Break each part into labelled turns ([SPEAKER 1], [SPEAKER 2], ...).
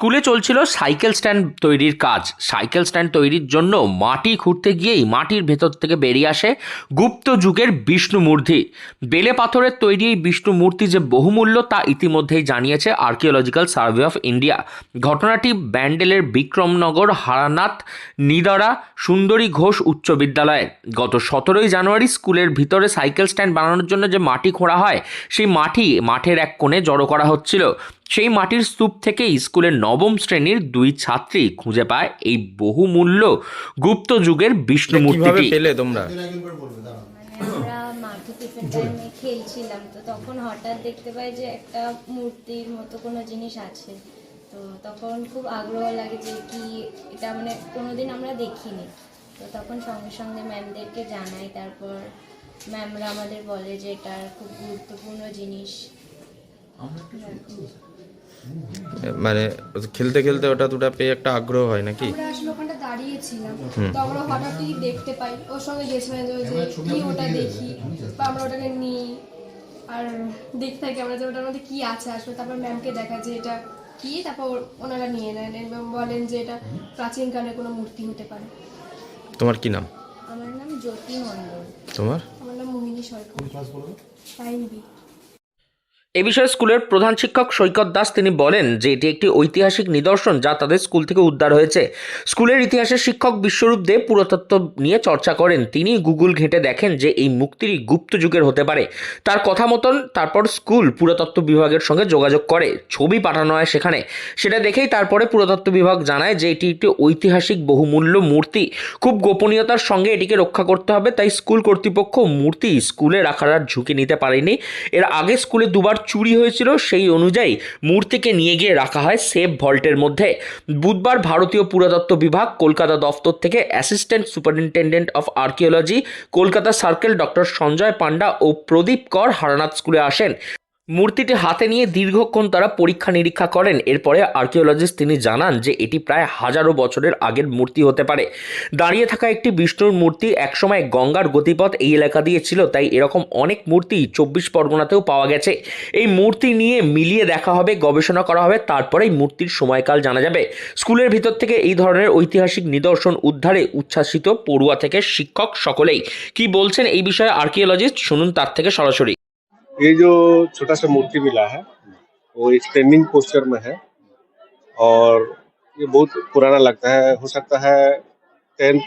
[SPEAKER 1] স্কুলে চলছিল cycle stand তৈরির কাজ। সাইকেল স্ট্যান্ড তৈরির জন্য মাটি খুঁড়তে গিয়েই মাটির ভেতর থেকে বেরিয়ে আসে গুপ্ত যুগের বিষ্ণু মূর্তি। বেলে পাথরের তৈরি এই বিষ্ণু মূর্তি যে বহুমূল্য তা ইতিমধ্যেই জানিয়েছে আর্কিওলজিক্যাল সার্ভে অফ ইন্ডিয়া ঘটনাটি ব্যান্ডেলের বিক্রমনগর, হারানাথ, নিদারা, সুন্দরী ঘোষ উচ্চ বিদ্যালয়ে। গত সতেরোই জানুয়ারি স্কুলের ভিতরে সাইকেল স্ট্যান্ড বানানোর জন্য যে মাটি খোঁড়া হয়, সেই মাটি মাঠের এক কোণে জড়ো করা হচ্ছিল। সেই মাটির স্তূপ থেকেই স্কুলের নবম শ্রেণির দুই ছাত্রী খুঁজে পায় এই বহুমূল্য গুপ্ত যুগের বিষ্ণু মূর্তিটি।
[SPEAKER 2] পেলে তোমরা?
[SPEAKER 3] টাইমে খেলছিলাম তো তখন হঠাৎ দেখতে পাই যে একটা মূর্তির মতো কোনো জিনিস আছে। তো তখন খুব আগ্রহ লাগে যে কি এটা মানে কোনোদিন আমরা দেখিনি। তো তখন সঙ্গে সঙ্গে ম্যামদেরকে জানাই তারপর ম্যামরা আমাদের বলে যে এটা খুব গুরুত্বপূর্ণ জিনিস।
[SPEAKER 2] মানে খেলতে খেলতে ওটা দুটা পেয়ে একটা আগ্রহ হয় নাকি?
[SPEAKER 4] আমরা আসলে ওখানটা দাঁড়িয়েছিলাম। তো আমরা হঠাৎই দেখতে পাই। ওর সঙ্গে গেছিলাম যে যে কি ওটা দেখি বা আমরা ওটাকে নিই। আর দেখতে থাকি আমরা যে ওটার মধ্যে কি আছে আসলে। তারপর ম্যামকে দেখা যে এটা কি তারপর ওনারা নিয়ে নেন এবং বলেন যে এটা প্রাচীনকালে কোনো মূর্তি হতে পারে।
[SPEAKER 2] তোমার কি নাম?
[SPEAKER 3] আমার নাম জ্যোতি মণ্ডল।
[SPEAKER 2] তোমার?
[SPEAKER 4] আমার নাম মোহিনী সরকার। বি
[SPEAKER 1] এ বিষয়ে স্কুলের প্রধান শিক্ষক সৈকত দাস তিনি বলেন যে এটি একটি ঐতিহাসিক নিদর্শন যা তাদের স্কুল থেকে উদ্ধার হয়েছে। স্কুলের ইতিহাসের শিক্ষক বিশ্বরূপ দেব পুরাতত্ত্ব নিয়ে চর্চা করেন। তিনি গুগল ঘেঁটে দেখেন যে এই মুক্তিটি গুপ্ত যুগের হতে পারে। তার কথা মতন তারপর স্কুল পুরাতত্ত্ব বিভাগের সঙ্গে যোগাযোগ করে। ছবি পাঠানো হয় সেখানে। সেটা দেখেই তারপরে পুরাতত্ত্ব বিভাগ জানায় যে এটি একটি ঐতিহাসিক বহুমূল্য মূর্তি। খুব গোপনীয়তার সঙ্গে এটিকে রক্ষা করতে হবে, তাই স্কুল কর্তৃপক্ষ মূর্তি স্কুলে রাখার ঝুঁকি নিতে পারেনি। এর আগে স্কুলে দুবার চুরি হয়েছিল, সেই অনুযায়ী মূর্তিকে নিয়ে গিয়ে রাখা হয় সেফ ভল্টের মধ্যে। বুধবার ভারতীয় পুরাতত্ত্ব বিভাগ কলকাতা দফতর থেকে assistant superintendent of archaeology, Kolkata circle doctor Sanjay Panda ও প্রদীপ কর হারানাথ স্কুলে আসেন। মূর্তিটি হাতে নিয়ে দীর্ঘক্ষণ তারা পরীক্ষা নিরীক্ষা করেন। এরপরে আর্কিওলজিস্ট তিনি জানান যে এটি প্রায় হাজারো বছরের আগের মূর্তি হতে পারে। দাঁড়িয়ে থাকা একটি বিষ্ণুর মূর্তি একসময় গঙ্গার গতিপথ এই এলাকা দিয়ে ছিল, তাই এরকম অনেক মূর্তি চব্বিশ পরগনাতেও পাওয়া গেছে। এই মূর্তি নিয়ে মিলিয়ে দেখা হবে, গবেষণা করা হবে তারপরেই মূর্তির সময়কাল জানা যাবে। স্কুলের ভিতর থেকে এই ধরনের ঐতিহাসিক নিদর্শন উদ্ধারে উচ্ছ্বাসিত পড়ুয়া থেকে শিক্ষক সকলেই। কি বলছেন এই বিষয়ে আর্কিওলজিস্ট? শুনুন তার থেকে সরাসরি।
[SPEAKER 5] ये जो छोटा सा मूर्ति मिला है, वो स्टैंडिंग पोस्चर में है और ये बहुत पुराना लगता है, हो सकता है टेंथ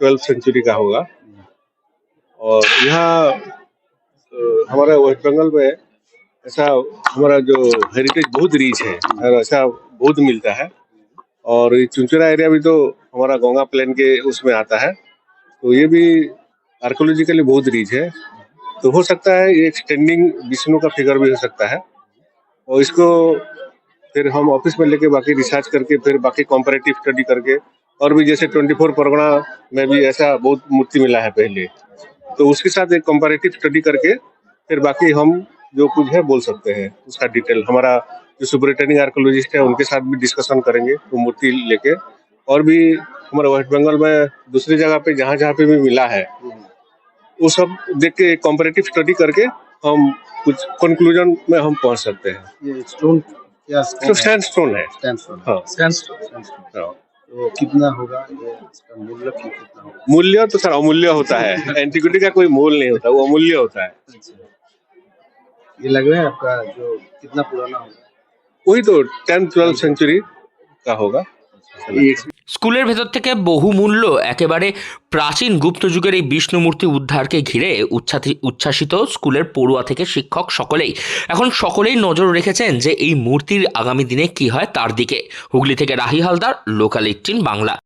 [SPEAKER 5] ट्वेल्थ सेंचुरी का होगा। और यहाँ हमारे वेस्ट बंगाल में ऐसा हमारा जो हेरिटेज बहुत रिच है, और ऐसा बहुत मिलता है। और ये चुनचुरा एरिया भी तो हमारा गंगा प्लेन के उसमें आता है। तो ये भी आर्कोलॉजिकली बहुत रिच है। तो हो सकता है ये एक्सटेंडिंग विष्णु का फिगर भी हो सकता है। और इसको फिर हम ऑफ़िस में लेके बाकी रिसर्च करके, फिर बाकी कॉम्परेटिव स्टडी करके, और भी जैसे 24 परगना में भी ऐसा बहुत मूर्ति मिला है पहले। तो उसके साथ एक कॉम्परेटिव स्टडी करके, फिर बाकी हम जो कुछ है बोल सकते हैं, उसका डिटेल हमारा जो सुपरिटेंडिंग आर्कोलॉजिस्ट है, उनके साथ भी डिस्कशन करेंगे, वो मूर्ति लेके। और भी हमारे वेस्ट बंगाल में दूसरी जगह पे जहाँ जहाँ पे भी मिला है वो सब देख के कॉम्परेटिव स्टडी करके हम कुछ कंक्लूजन में हम पहुँच सकते हैं।
[SPEAKER 6] ये स्टोन क्या
[SPEAKER 5] तो सैंड स्टोन है।
[SPEAKER 6] स्टोन
[SPEAKER 5] हाँ।
[SPEAKER 6] सैंडस्टोन
[SPEAKER 5] हाँ।
[SPEAKER 6] तो कितना होगा? ये इसका मूल्य कितना होगा?
[SPEAKER 5] मूल्य तो सर अमूल्य होता है। एंटिक्विटी का कोई मोल नहीं होता वो अमूल्य होता है।
[SPEAKER 6] ये लग रहा है आपका जो कितना पुराना होगा?
[SPEAKER 5] वही तो टेंथ ट्वेल्थ सेंचुरी का होगा। ये
[SPEAKER 1] স্কুলের ভেতর থেকে বহুমূল্য, একেবারে প্রাচীন গুপ্ত যুগের এই বিষ্ণুমূর্তি উদ্ধারকে ঘিরে উচ্ছ্বাসি- উচ্ছ্বাসিত স্কুলের পড়ুয়া থেকে শিক্ষক সকলেই। এখন সকলেই নজর রেখেছেন যে এই মূর্তির আগামী দিনে কি হয় তার দিকে। হুগলি থেকে রাহি হালদার, লোকাল এইটিন বাংলা।